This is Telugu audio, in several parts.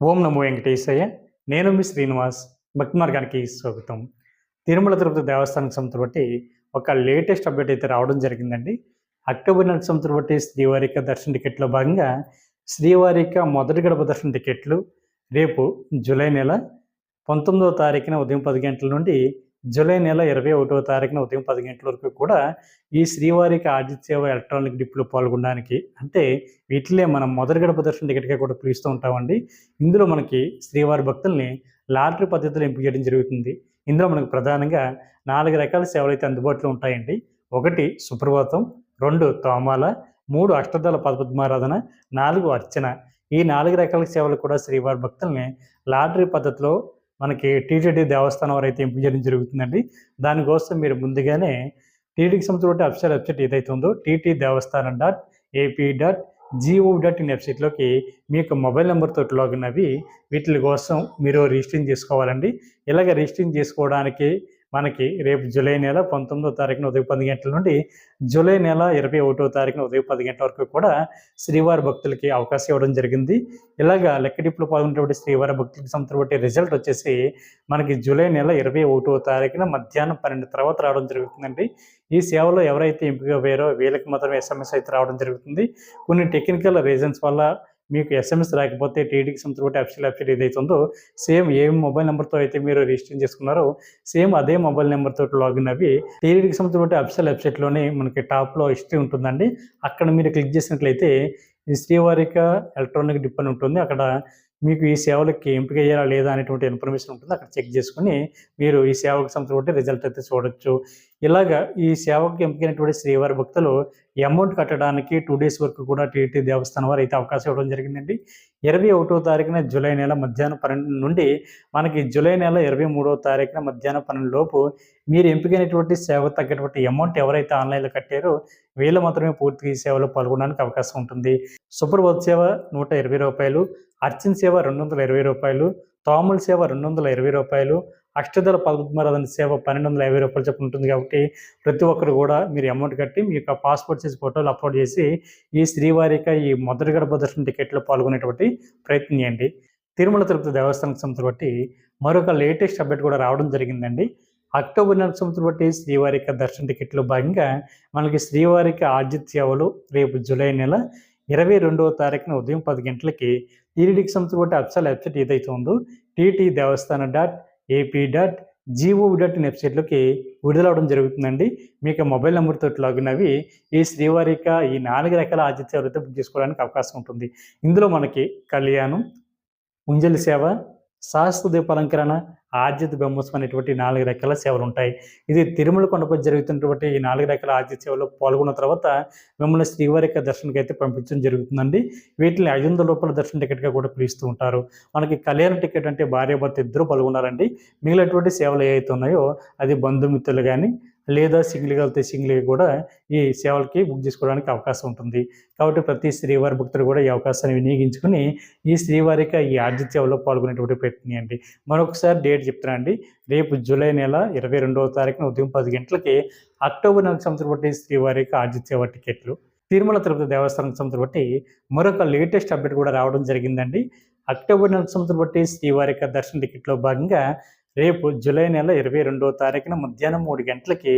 ఓం నమో వెంకటేశయ్య. నేను మీ శ్రీనివాస్. భక్తి మార్గానికి స్వాగతం. తిరుమల తిరుపతి దేవస్థానం సంస్థ బట్టి ఒక లేటెస్ట్ అప్డేట్ అయితే రావడం జరిగిందండి. అక్టోబర్ నెల సంస్థ బట్టి శ్రీవారిక దర్శన టికెట్లో భాగంగా శ్రీవారిక మొదటి గడప దర్శన టికెట్లు రేపు జూలై నెల పంతొమ్మిదవ తారీఖున ఉదయం పది గంటల నుండి జూలై నెల ఇరవై ఒకటవ తారీఖున ఉదయం పది గంటల వరకు కూడా ఈ శ్రీవారికి ఆదిత్యవ ఎలక్ట్రానిక్ డిప్లో పాల్గొనడానికి అంటే వీటిలే మనం మొదటి గడప దర్శన టికెట్గా కూడా పిలుస్తూ ఉంటామండి. ఇందులో మనకి శ్రీవారి భక్తుల్ని లాటరీ పద్ధతిలో ఎంపిక చేయడం జరుగుతుంది. ఇందులో మనకు ప్రధానంగా నాలుగు రకాల సేవలు అయితే అందుబాటులో ఉంటాయండి. ఒకటి సుప్రభాతం రెండు తోమాల మూడు అష్టదళ పదపద్మారాధన నాలుగు అర్చన. ఈ నాలుగు రకాల సేవలు కూడా శ్రీవారి భక్తుల్ని లాటరీ పద్ధతిలో మనకి టీటీడీ దేవస్థానం వారైతే అయితే ఎంపిక చేయడం జరుగుతుందండి. దానికోసం మీరు ముందుగానే టీటీకి సంబంధించిన అఫిషియల్ వెబ్సైట్ ఏదైతే ఉందో T T devasthanam dot A P dot G O dot in వెబ్సైట్లోకి మీ యొక్క మొబైల్ నెంబర్తో లాగిన్ అవి వీటి కోసం మీరు రిజిస్ట్రింగ్ చేసుకోవాలండి. ఇలాగ రిజిస్ట్రింగ్ చేసుకోవడానికి మనకి రేపు జూలై నెల పంతొమ్మిదో తారీఖున ఉదయం పది గంటల నుండి జూలై నెల ఇరవై ఒకటో తారీఖున ఉదయం పది గంటల వరకు కూడా శ్రీవారి భక్తులకి అవకాశం ఇవ్వడం జరిగింది. ఇలాగా లెక్కడిప్పులో పాల్గొనేటువంటి శ్రీవారి భక్తులకు సంబంధించిన రిజల్ట్ వచ్చేసి మనకి జూలై నెల ఇరవై ఒకటో తారీఖున మధ్యాహ్నం పన్నెండు తర్వాత రావడం జరుగుతుందండి. ఈ సేవలో ఎవరైతే ఎంపిక అయ్యారో వీళ్ళకి మాత్రం ఎస్ఎంఎస్ అయితే రావడం జరుగుతుంది. కొన్ని టెక్నికల్ రీజన్స్ వల్ల మీకు ఎస్ఎంఎస్ రాకపోతే టీడీకి సంబంధించిన అఫిషియల్ వెబ్సైట్ ఏదైతే ఉందో సేమ్ ఏ మొబైల్ నెంబర్తో అయితే మీరు రిజిస్టర్ చేసుకున్నారో సేమ్ అదే మొబైల్ నెంబర్తో లాగిన్ అవి టీడీకి సంబంధించిన అఫిషియల్ వెబ్సైట్లోనే మనకి టాప్లో హిస్టరీ ఉంటుందండి. అక్కడ మీరు క్లిక్ చేసినట్లయితే శ్రీవారిక ఎలక్ట్రానిక్ డిప్ అని ఉంటుంది. అక్కడ మీకు ఈ సేవలకి ఎంపిక అయ్యారా లేదా అనేటువంటి ఇన్ఫర్మేషన్ ఉంటుంది. అక్కడ చెక్ చేసుకుని మీరు ఈ సేవకు సంబంధించిన రిజల్ట్ అయితే చూడొచ్చు. ఇలాగా ఈ సేవకు ఎంపికైనటువంటి శ్రీవారి భక్తులు అమౌంట్ కట్టడానికి టూ డేస్ వరకు కూడా టీటీ దేవస్థానం వారు అయితే అవకాశం ఇవ్వడం జరిగిందండి. ఇరవై ఒకటో తారీఖున జూలై నెల మధ్యాహ్నం పన్నెండు నుండి మనకి జూలై నెల ఇరవై మూడవ తారీఖున మధ్యాహ్నం పన్నెండు లోపు మీరు ఎంపికైనటువంటి సేవకు తగ్గటువంటి అమౌంట్ ఎవరైతే ఆన్లైన్లో కట్టారో వీళ్ళు మాత్రమే పూర్తిగా ఈ సేవలో పాల్గొనడానికి అవకాశం ఉంటుంది. సుప్రభోత్ సేవ నూట ఇరవై రూపాయలు అర్చన సేవ రెండు వందల ఇరవై రూపాయలు తాముల సేవ రెండు వందల ఇరవై రూపాయలు అష్టదళ పద్మరాధన సేవ పన్నెండు వందల యాభై రూపాయలు చెప్పు ఉంటుంది కాబట్టి ప్రతి ఒక్కరు కూడా మీరు అమౌంట్ కట్టి మీ యొక్క పాస్పోర్ట్ సైజ్ ఫోటోలు అప్లోడ్ చేసి ఈ శ్రీవారిక ఈ మొదటి గడప దర్శన టికెట్లో పాల్గొనేటువంటి ప్రయత్నం చేయండి. తిరుమల తిరుపతి దేవస్థానం సంస్థ బట్టి మరొక లేటెస్ట్ అప్డేట్ కూడా రావడం జరిగిందండి. అక్టోబర్ నెల సంవత్సరం బట్టి శ్రీవారిక దర్శన టికెట్లో భాగంగా మనకి శ్రీవారిక ఆర్జిత్ సేవలు రేపు జూలై నెల ఇరవై రెండవ తారీఖున ఉదయం పది గంటలకి టీడీకి సంస్థ బట్టి అఫ్సల్ వెబ్సైట్ ఏదైతే ఉందో TT Devasthanam dot AP dot gov dot in వెబ్సైట్లోకి విడుదలవడం జరుగుతుందండి. మీకు మొబైల్ నెంబర్తో లాగిన్ అవి ఈ శ్రీవారిక ఈ నాలుగు రకాల ఆతిథ్య సేవలతో బుక్ చేసుకోవడానికి అవకాశం ఉంటుంది. ఇందులో మనకి కళ్యాణం ముంజలి సేవ శాశ్వత దీపాలంకరణ ఆద్యత బ్రహ్మోత్సవం అనేటువంటి నాలుగు రకాల సేవలు ఉంటాయి. ఇది తిరుమల కొండపై జరుగుతున్నటువంటి ఈ నాలుగు రకాల ఆద్యత సేవలో పాల్గొన్న తర్వాత మిమ్మల్ని శ్రీవారికి దర్శనకి అయితే పంపించడం జరుగుతుందండి. వీటిని ఐదు వందల రూపాయల దర్శన టికెట్గా కూడా పిలుస్తూ ఉంటారు. మనకి కళ్యాణ టికెట్ అంటే భార్య భర్త ఇద్దరు పాల్గొన్నారండి. మిగిలినటువంటి సేవలు ఏవైతే ఉన్నాయో అది బంధుమిత్రులు కానీ లేదా సింగిల్గా వెళ్తే సింగిల్గా కూడా ఈ సేవలకి బుక్ చేసుకోవడానికి అవకాశం ఉంటుంది. కాబట్టి ప్రతి శ్రీవారి భక్తులు కూడా ఈ అవకాశాన్ని వినియోగించుకుని ఈ శ్రీవారిక ఈ ఆర్జిత సేవలో పాల్గొనేటువంటి ప్రయత్నియండి మరొకసారి డేట్ చెప్తున్నా అండి. రేపు జూలై నెల ఇరవై రెండవ తారీఖున ఉదయం పది గంటలకి అక్టోబర్ నెలకు సంవత్సరం బట్టి శ్రీవారికి ఆర్జిత సేవ టికెట్లు తిరుమల తిరుపతి దేవస్థానం సంవత్సరం బట్టి మరొక లేటెస్ట్ అప్డేట్ కూడా రావడం జరిగిందండి. అక్టోబర్ నెల సంవత్సరం బట్టి శ్రీవారిక దర్శన టికెట్లో భాగంగా రేపు జూలై నెల ఇరవై రెండవ తారీఖున మధ్యాహ్నం మూడు గంటలకి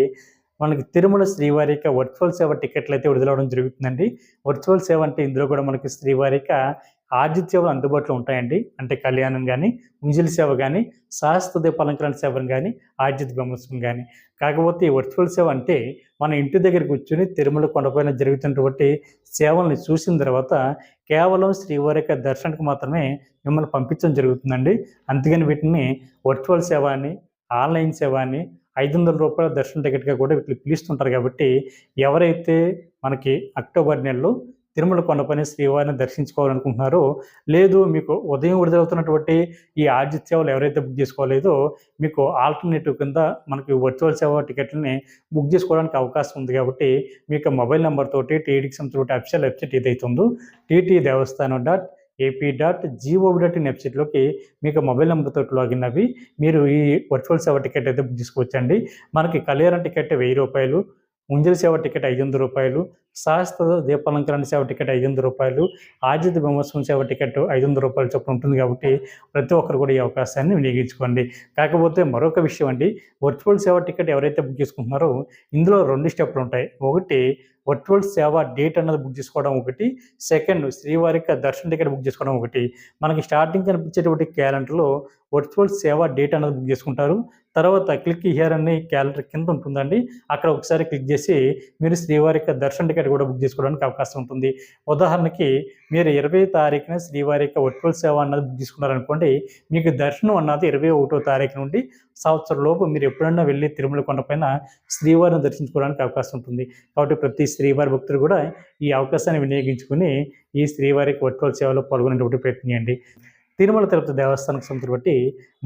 మనకి తిరుమల శ్రీవారిక వర్చువల్ సేవ టికెట్లు అయితే విడుదలవడం జరుగుతుందండి. వర్చువల్ సేవ అంటే ఇందులో కూడా మనకి శ్రీవారిక ఆర్జిత సేవలు అందుబాటులో ఉంటాయండి. అంటే కళ్యాణం కానీ ఉంజిల్ సేవ కానీ శాస్త్ర దీపాలంకరణ సేవను కానీ ఆర్జిత బ్రహ్మోత్సవం కానీ కాకపోతే ఈ వర్చువల్ సేవ అంటే మన ఇంటి దగ్గర కూర్చొని తిరుమల కొండపైన జరుగుతున్నటువంటి సేవల్ని చూసిన తర్వాత కేవలం శ్రీవారి యొక్క దర్శనానికి మాత్రమే మిమ్మల్ని పంపించడం జరుగుతుందండి. అందుకని వీటిని వర్చువల్ సేవ అని ఆన్లైన్ సేవ అని ఐదు వందల రూపాయల దర్శన టికెట్గా కూడా వీటిని పిలుస్తుంటారు కాబట్టి ఎవరైతే మనకి అక్టోబర్ నెలలో తిరుమల కొండపైన శ్రీవారిని దర్శించుకోవాలనుకుంటున్నారో లేదు మీకు ఉదయం విడుదలవుతున్నటువంటి ఈ ఆర్జిత్ సేవలు ఎవరైతే బుక్ చేసుకోలేదో మీకు ఆల్టర్నేటివ్ కింద మనకి వర్చువల్ సేవ టికెట్లని బుక్ చేసుకోవడానికి అవకాశం ఉంది కాబట్టి మీకు మొబైల్ నెంబర్ తోటి టీడీకి సంబంధించిన అఫిషియల్ వెబ్సైట్ ఏదైతే ఉందో TT Devasthanam dot AP dot gov dot in వెబ్సైట్లోకి మీకు మొబైల్ నెంబర్తో లాగిన్ అవి మీరు ఈ వర్చువల్ సేవ టికెట్ అయితే బుక్ చేసుకోవచ్చండి. మనకి కళ్యాణ టికెట్ వెయ్యి రూపాయలు ముంజల సేవ టికెట్ ఐదు వందల రూపాయలు శాస్త్ర దీపాలంకరణ సేవ టికెట్ ఐదు వందల రూపాయలు ఆజిత బ్రహ్మోత్సవం సేవ టికెట్ ఐదు వందల రూపాయలు చొప్పున ఉంటుంది కాబట్టి ప్రతి ఒక్కరు కూడా ఈ అవకాశాన్ని వినియోగించుకోండి. కాకపోతే మరొక విషయం అండి వర్చువల్ సేవ టికెట్ ఎవరైతే బుక్ చేసుకుంటున్నారో ఇందులో రెండు స్టెప్లు ఉంటాయి. ఒకటి వర్చువల్ సేవ డేట్ అన్నది బుక్ చేసుకోవడం ఒకటి. సెకండ్ శ్రీవారిక దర్శన టికెట్ బుక్ చేసుకోవడం ఒకటి. మనకి స్టార్టింగ్ కనిపించేటువంటి క్యాలెండర్లో వర్చువల్ సేవ డేట్ అన్నది బుక్ చేసుకుంటారు. తర్వాత క్లిక్ హియర్ అనే క్యాలెండర్ కింద ఉంటుందండి. అక్కడ ఒకసారి క్లిక్ చేసి మీరు శ్రీవారికి దర్శన టికెట్ కూడా బుక్ చేసుకోవడానికి అవకాశం ఉంటుంది. ఉదాహరణకి మీరు ఇరవై తారీఖున శ్రీవారి యొక్క వర్చువల్ సేవ అన్నది బుక్ తీసుకున్నారనుకోండి మీకు దర్శనం అన్నది ఇరవై ఒకటో తారీఖు నుండి సంవత్సరం లోపు మీరు ఎప్పుడన్నా వెళ్ళి తిరుమల కొండపైన శ్రీవారిని దర్శించుకోవడానికి అవకాశం ఉంటుంది. కాబట్టి ప్రతి శ్రీవారి భక్తులు కూడా ఈ అవకాశాన్ని వినియోగించుకుని ఈ శ్రీవారికి వర్చువల్ సేవలో పాల్గొనేటువంటి ప్రయత్నం చేయండి. తిరుమల తిరుపతి దేవస్థానం సంస్థ బట్టి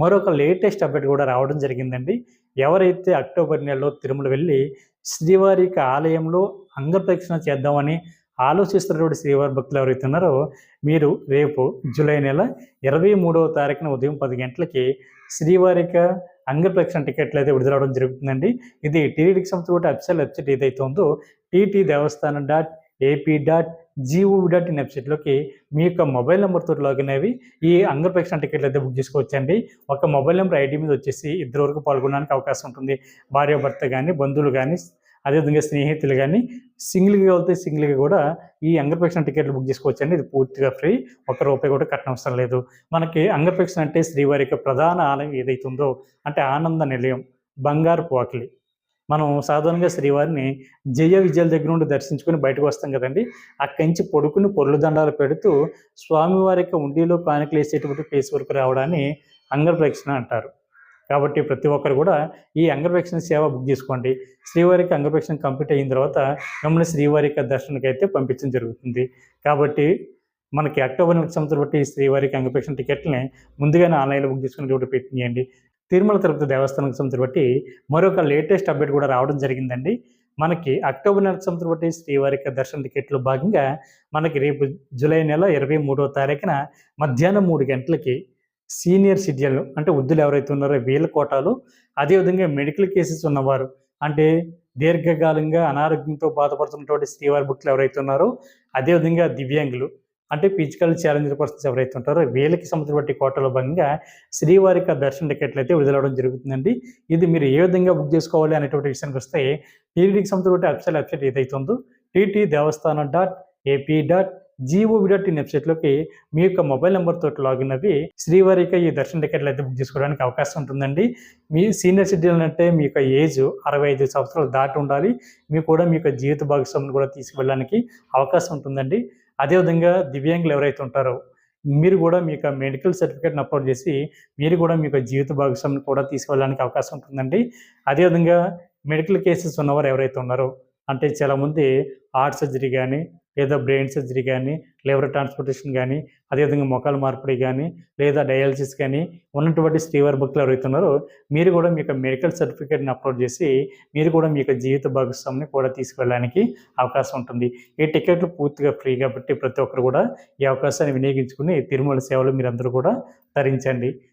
మరొక లేటెస్ట్ అప్డేట్ కూడా రావడం జరిగిందండి. ఎవరైతే అక్టోబర్ నెలలో తిరుమల వెళ్ళి శ్రీవారికి ఆలయంలో అంగప్రదక్షిణ చేద్దామని ఆలోచిస్తున్నటువంటి శ్రీవారి భక్తులు ఎవరైతే ఉన్నారో మీరు రేపు జూలై నెల ఇరవై మూడవ తారీఖున ఉదయం పది గంటలకి శ్రీవారిక అంగప్రదక్షిణ టికెట్లు అయితే విడుదలవడం జరుగుతుందండి. ఇది టీటీడీకి సంస్థ బట్టి అఫిషియల్ వెబ్సైట్ ఏదైతే ఉందో TT Devasthanam dot AP dot gov dot in వెబ్సైట్లోకి మీ యొక్క మొబైల్ నెంబర్తో లాగిన్ అవి ఈ అంగప్రక్షణ టికెట్లు అయితే బుక్ చేసుకోవచ్చండి. ఒక మొబైల్ నెంబర్ ఐడి మీద వచ్చేసి ఇద్దరు వరకు పాల్గొనడానికి అవకాశం ఉంటుంది. భార్య భర్త కానీ బంధువులు కానీ అదేవిధంగా స్నేహితులు కానీ సింగిల్గా వెళ్తే సింగిల్గా కూడా ఈ అంగప్రక్షణ టికెట్లు బుక్ చేసుకోవచ్చండి. ఇది పూర్తిగా ఫ్రీ ఒక రూపాయి కూడా కట్టనవసరం లేదు. మనకి అంగప్రక్షణ అంటే శ్రీవారి యొక్క ప్రధాన ఆలయం ఏదైతుందో అంటే ఆనంద నిలయం బంగారు పోకిలి మనం సాధారణంగా శ్రీవారిని జయ విజయాల దగ్గర నుండి దర్శించుకుని బయటకు వస్తాం కదండి. అక్కడి నుంచి పొడుకుని పొర్లు దండాలు పెడుతూ స్వామివారి యొక్క ఉండిలో కానుకలు వేసేటువంటి ప్లేస్ వరకు రావడాన్ని అంగప్రక్షణ అంటారు. కాబట్టి ప్రతి ఒక్కరు కూడా ఈ అంగప్రక్షణ సేవ బుక్ చేసుకోండి. శ్రీవారికి అంగప్రక్షణ కంప్లీట్ అయిన తర్వాత మిమ్మల్ని శ్రీవారి యొక్క దర్శనకి అయితే పంపించడం జరుగుతుంది. కాబట్టి మనకి అక్టోబర్ నెల సంవత్సరం బట్టి శ్రీవారికి అంగప్రక్షణ టికెట్ని ముందుగానే ఆన్లైన్లో బుక్ చేసుకుని ప్రయత్నం చేయండి. తిరుమల తిరుపతి దేవస్థానం సంవత్సరం బట్టి మరొక లేటెస్ట్ అప్డేట్ కూడా రావడం జరిగిందండి. మనకి అక్టోబర్ నెల సంవత్సరం బట్టి శ్రీవారికి దర్శన టికెట్లు భాగంగా మనకి రేపు జూలై నెల ఇరవై మూడవ తారీఖున మధ్యాహ్నం మూడు గంటలకి సీనియర్ సిటిజన్లు అంటే వృద్ధులు ఎవరైతే ఉన్నారో వీళ్ళ కోటాలు అదేవిధంగా మెడికల్ కేసెస్ ఉన్నవారు అంటే దీర్ఘకాలంగా అనారోగ్యంతో బాధపడుతున్నటువంటి శ్రీవారి భక్తులు ఎవరైతే ఉన్నారో అదేవిధంగా దివ్యాంగులు అంటే ఫిజికల్ ఛాలెంజ్ పర్సన్స్ ఎవరైతే ఉంటారో వీళ్ళకి సంబంధించిన కోటలో భాగంగా శ్రీవారిక దర్శన టికెట్లు అయితే విడుదలవడం జరుగుతుందండి. ఇది మీరు ఏ విధంగా బుక్ చేసుకోవాలి అనేటువంటి విషయానికి వస్తే టీటీడీకి సంబంధించిన వెబ్సైట్ వెబ్సైట్ ఏదైతే ఉందో TT Devasthanam dot AP dot gov dot in వెబ్సైట్లోకి మీ యొక్క మొబైల్ నెంబర్తో లాగిన్ అవి శ్రీవారిక ఈ దర్శన టికెట్లు అయితే బుక్ చేసుకోవడానికి అవకాశం ఉంటుందండి. మీ సీనియర్ సిటిజన్ అంటే మీ యొక్క ఏజ్ అరవై ఐదు సంవత్సరాలు దాటి ఉండాలి. మీకు కూడా మీ యొక్క జీవిత భాగస్వామిని కూడా తీసుకువెళ్ళడానికి అవకాశం ఉంటుందండి. అదేవిధంగా దివ్యాంగులు ఎవరైతే ఉంటారో మీరు కూడా మీ యొక్క మెడికల్ సర్టిఫికేట్ని అప్లోడ్ చేసి మీరు కూడా మీ యొక్క జీవిత భాగస్వామిని కూడా తీసుకెళ్ళడానికి అవకాశం ఉంటుందండి. అదేవిధంగా మెడికల్ కేసెస్ ఉన్నవారు ఎవరైతే ఉన్నారో అంటే చాలామంది హార్ట్ సర్జరీ కానీ లేదా బ్రెయిన్ సర్జరీ కానీ లివర్ ట్రాన్స్పోర్టేషన్ కానీ అదేవిధంగా మొక్కల మార్పిడి కానీ లేదా డయాలసిస్ కానీ ఉన్నటువంటి స్టీవర్ భక్తులు ఎవరైతున్నారో మీరు కూడా మీ యొక్క మెడికల్ సర్టిఫికేట్ని అప్లోడ్ చేసి మీరు కూడా మీ యొక్క జీవిత భాగస్వామిని కూడా తీసుకెళ్ళడానికి అవకాశం ఉంటుంది. ఈ టికెట్లు పూర్తిగా ఫ్రీ కాబట్టి ప్రతి ఒక్కరు కూడా ఈ అవకాశాన్ని వినియోగించుకుని తిరుమల సేవలు మీరందరూ కూడా ధరించండి.